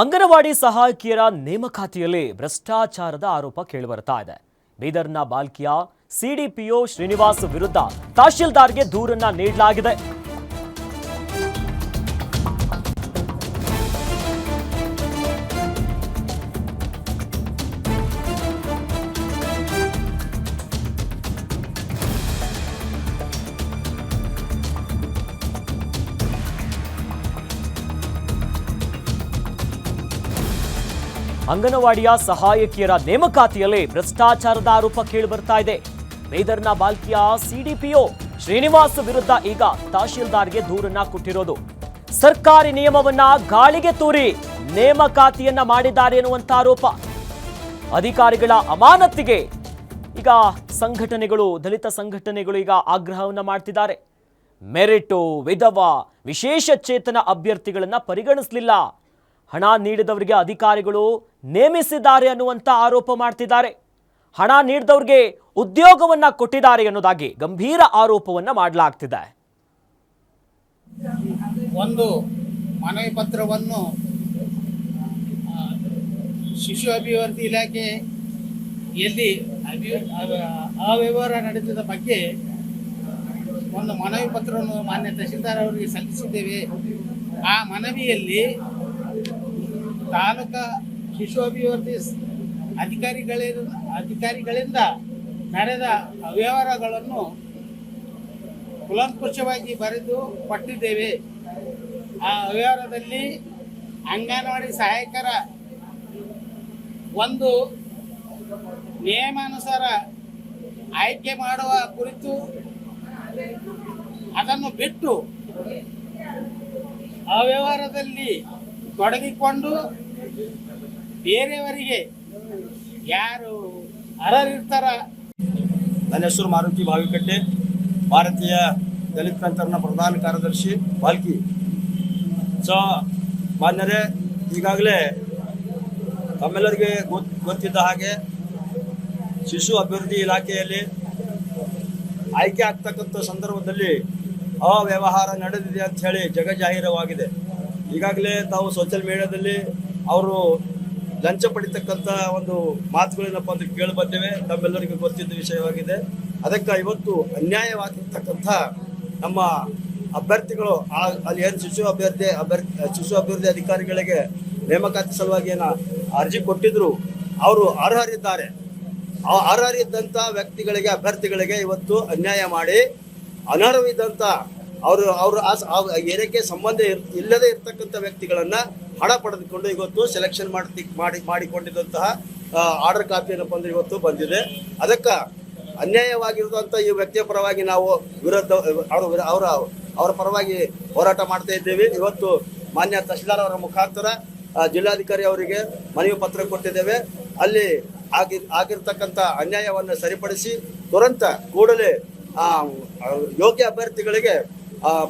ಅಂಗನವಾಡಿ ಸಹಾಯಕಿಯರ ನೇಮಕಾತಿಯಲ್ಲಿ ಭ್ರಷ್ಟಾಚಾರದ ಆರೋಪ ಕೇಳಿಬರ್ತಾ ಇದೆ. ಬೀದರ್ನ ಬಾಲ್ಕಿಯ ಸಿಡಿಪಿಒ ಶ್ರೀನಿವಾಸ್ ವಿರುದ್ಧ ತಹಶೀಲ್ದಾರ್ಗೆ ದೂರನ್ನ ನೀಡಲಾಗಿದೆ. ಅಂಗನವಾಡಿಯ ಸಹಾಯಕಿಯರ ನೇಮಕಾತಿಯಲ್ಲಿ ಭ್ರಷ್ಟಾಚಾರದ ಆರೋಪ ಕೇಳಿಬರ್ತಾ ಇದೆ. ಬೀದರ್ನ ಬಾಲ್ಕಿಯ ಸಿಡಿಪಿಒ ಶ್ರೀನಿವಾಸ್ ವಿರುದ್ಧ ಈಗ ತಹಶೀಲ್ದಾರ್ಗೆ ದೂರನ್ನ ಕೊಟ್ಟಿರೋದು. ಸರ್ಕಾರಿ ನಿಯಮವನ್ನ ಗಾಳಿಗೆ ತೂರಿ ನೇಮಕಾತಿಯನ್ನ ಮಾಡಿದ್ದಾರೆ ಎನ್ನುವಂತ ಆರೋಪ. ಅಧಿಕಾರಿಗಳ ಅಮಾನತಿಗೆ ಈಗ ಸಂಘಟನೆಗಳು, ದಲಿತ ಸಂಘಟನೆಗಳು ಈಗ ಆಗ್ರಹವನ್ನ ಮಾಡ್ತಿದ್ದಾರೆ. ಮೆರಿಟು, ವಿಧವ, ವಿಶೇಷ ಚೇತನ ಅಭ್ಯರ್ಥಿಗಳನ್ನ ಪರಿಗಣಿಸಲಿಲ್ಲ. ಹಣ ನೀಡಿದವರಿಗೆ ಅಧಿಕಾರಿಗಳು ನೇಮಿಸಿದ್ದಾರೆ ಅನ್ನುವಂಥ ಆರೋಪ ಮಾಡ್ತಿದ್ದಾರೆ. ಹಣ ನೀಡಿದವ್ರಿಗೆ ಉದ್ಯೋಗವನ್ನು ಕೊಟ್ಟಿದ್ದಾರೆ ಎನ್ನುವುದಾಗಿ ಗಂಭೀರ ಆರೋಪವನ್ನು ಮಾಡಲಾಗ್ತಿದೆ. ಒಂದು ಮನವಿ ಪತ್ರವನ್ನು ಶಿಶು ಅಭಿವೃದ್ಧಿ ಇಲಾಖೆ ಎಲ್ಲಿ ಅವ- ಅವ್ಯವಹಾರ ನಡೆದಿದ ಬಗ್ಗೆ ಒಂದು ಮನವಿ ಪತ್ರವನ್ನು ಮಾನ್ಯ ತಹಶೀಲ್ದಾರ್ ಅವರಿಗೆ ಸಲ್ಲಿಸಿದ್ದೇವೆ. ಆ ಮನವಿಯಲ್ಲಿ ತಾಲೂಕಾ ಶಿಶು ಅಭಿವೃದ್ಧಿ ಅಧಿಕಾರಿಗಳಿಂದ ಅಧಿಕಾರಿಗಳಿಂದ ನಡೆದ ಅವ್ಯವಹಾರಗಳನ್ನು ಕುಲಂಕುಷವಾಗಿ ಬರೆದು ಕೊಟ್ಟಿದ್ದೇವೆ. ಆ ಅವ್ಯವಹಾರದಲ್ಲಿ ಅಂಗನವಾಡಿ ಸಹಾಯಕರ ಒಂದು ನಿಯಮಾನುಸಾರ ಆಯ್ಕೆ ಮಾಡುವ ಕುರಿತು ಅದನ್ನು ಬಿಟ್ಟು ಅವ್ಯವಹಾರದಲ್ಲಿ ತೊಡಗಿಕೊಂಡು ಬೇರೆಯವರಿಗೆ ಯಾರು ಅರರಿರ್ತಾರ ನನ್ನ ಹೆಸರು ಮಾರುತಿ ಭಾವಿಕಟ್ಟೆ ಭಾರತೀಯ ದಲಿತ ಪಂಥರ್ನ ಪ್ರಧಾನ ಕಾರ್ಯದರ್ಶಿ ಬಾಲ್ಕಿ. ಸೊ, ಮಾನ್ಯರೇ, ಈಗಾಗಲೇ ತಮ್ಮೆಲ್ಲರಿಗೆ ಗೊತ್, ಗೊತ್ತಿದ್ದ ಹಾಗೆ ಶಿಶು ಅಭಿವೃದ್ಧಿ ಇಲಾಖೆಯಲ್ಲಿ ಆಯ್ಕೆ ಆಗ್ತಕ್ಕಂಥ ಸಂದರ್ಭದಲ್ಲಿ ಅವ್ಯವಹಾರ ನಡೆದಿದೆ ಅಂತ ಹೇಳಿ ಜಗಜಾಹೀರವಾಗಿದೆ. ಈಗಾಗಲೇ ತಾವು ಸೋಷಿಯಲ್ ಮೀಡಿಯಾದಲ್ಲಿ ಅವರು ಲಂಚ ಪಡಿತಕ್ಕಂಥ ಒಂದು ಮಾತುಗಳೇನಪ್ಪ ಅಂತ ಕೇಳಿ ಬಂದಿವೆ. ತಮ್ಮೆಲ್ಲರಿಗೂ ಗೊತ್ತಿದ್ದ ವಿಷಯವಾಗಿದೆ. ಅದಕ್ಕೆ ಇವತ್ತು ಅನ್ಯಾಯವಾಗಿರ್ತಕ್ಕಂಥ ನಮ್ಮ ಅಭ್ಯರ್ಥಿಗಳು ಅಲ್ಲಿ ಏನು ಶಿಶು ಅಭ್ಯರ್ಥಿ ಅಭ್ಯರ್ಥಿ, ಶಿಶು ಅಭಿವೃದ್ಧಿ ಅಧಿಕಾರಿಗಳಿಗೆ ನೇಮಕಾತಿ ಸಲುವಾಗಿ ಏನ ಅರ್ಜಿ ಕೊಟ್ಟಿದ್ರು, ಅವರು ಅರ್ಹರಿದ್ದಾರೆ. ಆ ಅರ್ಹರಿದ್ದಂಥ ವ್ಯಕ್ತಿಗಳಿಗೆ, ಅಭ್ಯರ್ಥಿಗಳಿಗೆ ಇವತ್ತು ಅನ್ಯಾಯ ಮಾಡಿ ಅನರ್ಹವಿದ್ದಂಥ ಅವರು ಅವರು ಆ ಆ ಸಂಬಂಧ ಇರ್- ಇಲ್ಲದೆ ಇರ್ತಕ್ಕಂಥ ವ್ಯಕ್ತಿಗಳನ್ನ ಹಣ ಪಡೆದುಕೊಂಡು ಇವತ್ತು ಸೆಲೆಕ್ಷನ್ ಮಾಡಿ ಮಾಡಿ, ಮಾಡಿಕೊಂಡಿದ್ದಂತಹ ಆರ್ಡರ್ ಕಾಪಿ ಏನಪ್ಪ ಇವತ್ತು ಬಂದಿದೆ. ಅದಕ್ಕೆ ಅನ್ಯಾಯವಾಗಿರುವಂಥ ಈ ವ್ಯಕ್ತಿಯ ಪರವಾಗಿ ನಾವು ವಿರೋಧ, ಅವರ ವಿರ- ಅವರ ಅವರ ಪರವಾಗಿ ಹೋರಾಟ ಮಾಡ್ತಾ ಇದ್ದೇವೆ. ಇವತ್ತು ಮಾನ್ಯ ತಹಶೀಲ್ದಾರ್ ಅವರ ಮುಖಾಂತರ ಜಿಲ್ಲಾಧಿಕಾರಿ ಅವರಿಗೆ ಮನವಿ ಪತ್ರ ಕೊಟ್ಟಿದ್ದೇವೆ. ಅಲ್ಲಿ ಆಗಿ, ಆಗಿರ್ತಕ್ಕಂಥ ಅನ್ಯಾಯವನ್ನು ಸರಿಪಡಿಸಿ ತುರಂತ ಕೂಡಲೇ ಯೋಗ್ಯ ಅಭ್ಯರ್ಥಿಗಳಿಗೆ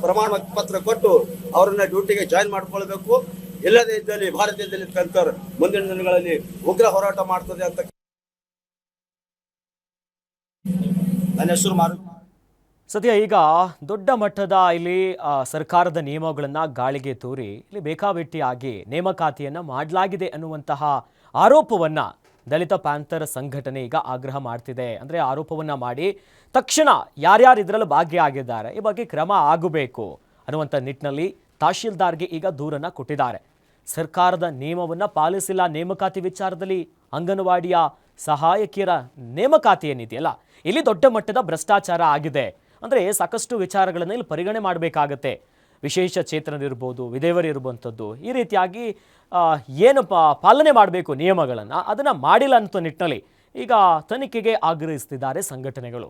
ಪ್ರಮಾಣ ಪತ್ರ ಕೊಟ್ಟು ಅವರನ್ನ ಡ್ಯೂಟಿಗೆ ಜಾಯಿನ್ ಮಾಡ್ಕೊಳ್ಬೇಕು. ಇಲ್ಲದೇ ಇದ್ದಲ್ಲಿ ಭಾರತದಲ್ಲಿ ದಲಿತ ಮುಂದಿನ ದಿನಗಳಲ್ಲಿ ಉಗ್ರ ಹೋರಾಟ ಮಾಡ್ತದೆ ಅಂತ ನನ್ನ ಹೆಸರು ಮಾರು ಸದ್ಯ ಈಗ ದೊಡ್ಡ ಮಟ್ಟದ ಇಲ್ಲಿ ಸರ್ಕಾರದ ನಿಯಮಗಳನ್ನ ಗಾಳಿಗೆ ತೂರಿ ಇಲ್ಲಿ ಬೇಕಾಬಿಟ್ಟಿಯಾಗಿ ನೇಮಕಾತಿಯನ್ನ ಮಾಡಲಾಗಿದೆ ಅನ್ನುವಂತಹ ಆರೋಪವನ್ನ ದಲಿತ ಪ್ಯಾಂಥರ್ ಸಂಘಟನೆ ಈಗ ಆಗ್ರಹ ಮಾಡ್ತಿದೆ. ಅಂದ್ರೆ ಆರೋಪವನ್ನ ಮಾಡಿ ತಕ್ಷಣ ಯಾರ್ಯಾರು ಇದರಲ್ಲಿ ಭಾಗಿಯಾಗಿದ್ದಾರೆ ಈ ಬಗ್ಗೆ ಕ್ರಮ ಆಗಬೇಕು ಅನ್ನುವಂಥ ನಿಟ್ಟಿನಲ್ಲಿ ತಹಶೀಲ್ದಾರ್ಗೆ ಈಗ ದೂರನ್ನ ಕೊಟ್ಟಿದ್ದಾರೆ. ಸರ್ಕಾರದ ನಿಯಮವನ್ನು ಪಾಲಿಸಿಲ್ಲ. ನೇಮಕಾತಿ ವಿಚಾರದಲ್ಲಿ ಅಂಗನವಾಡಿಯ ಸಹಾಯಕಿಯರ ನೇಮಕಾತಿ ಏನಿದೆಯಲ್ಲ ಇಲ್ಲಿ ದೊಡ್ಡ ಮಟ್ಟದ ಭ್ರಷ್ಟಾಚಾರ ಆಗಿದೆ. ಅಂದರೆ ಸಾಕಷ್ಟು ವಿಚಾರಗಳನ್ನು ಇಲ್ಲಿ ಪರಿಗಣನೆ ಮಾಡಬೇಕಾಗತ್ತೆ. ವಿಶೇಷ ಚೇತನರಿರ್ಬೋದು ವಿಧೇವರಿರುವಂಥದ್ದು ಈ ರೀತಿಯಾಗಿ ಏನು ಪಾಲನೆ ಮಾಡಬೇಕು ನಿಯಮಗಳನ್ನು, ಅದನ್ನು ಮಾಡಿಲ್ಲ ಅಂತ ನಿಟ್ಟಿನಲ್ಲಿ ಈಗ ತನಿಖೆಗೆ ಆಗ್ರಹಿಸ್ತಿದ್ದಾರೆ ಸಂಘಟನೆಗಳು.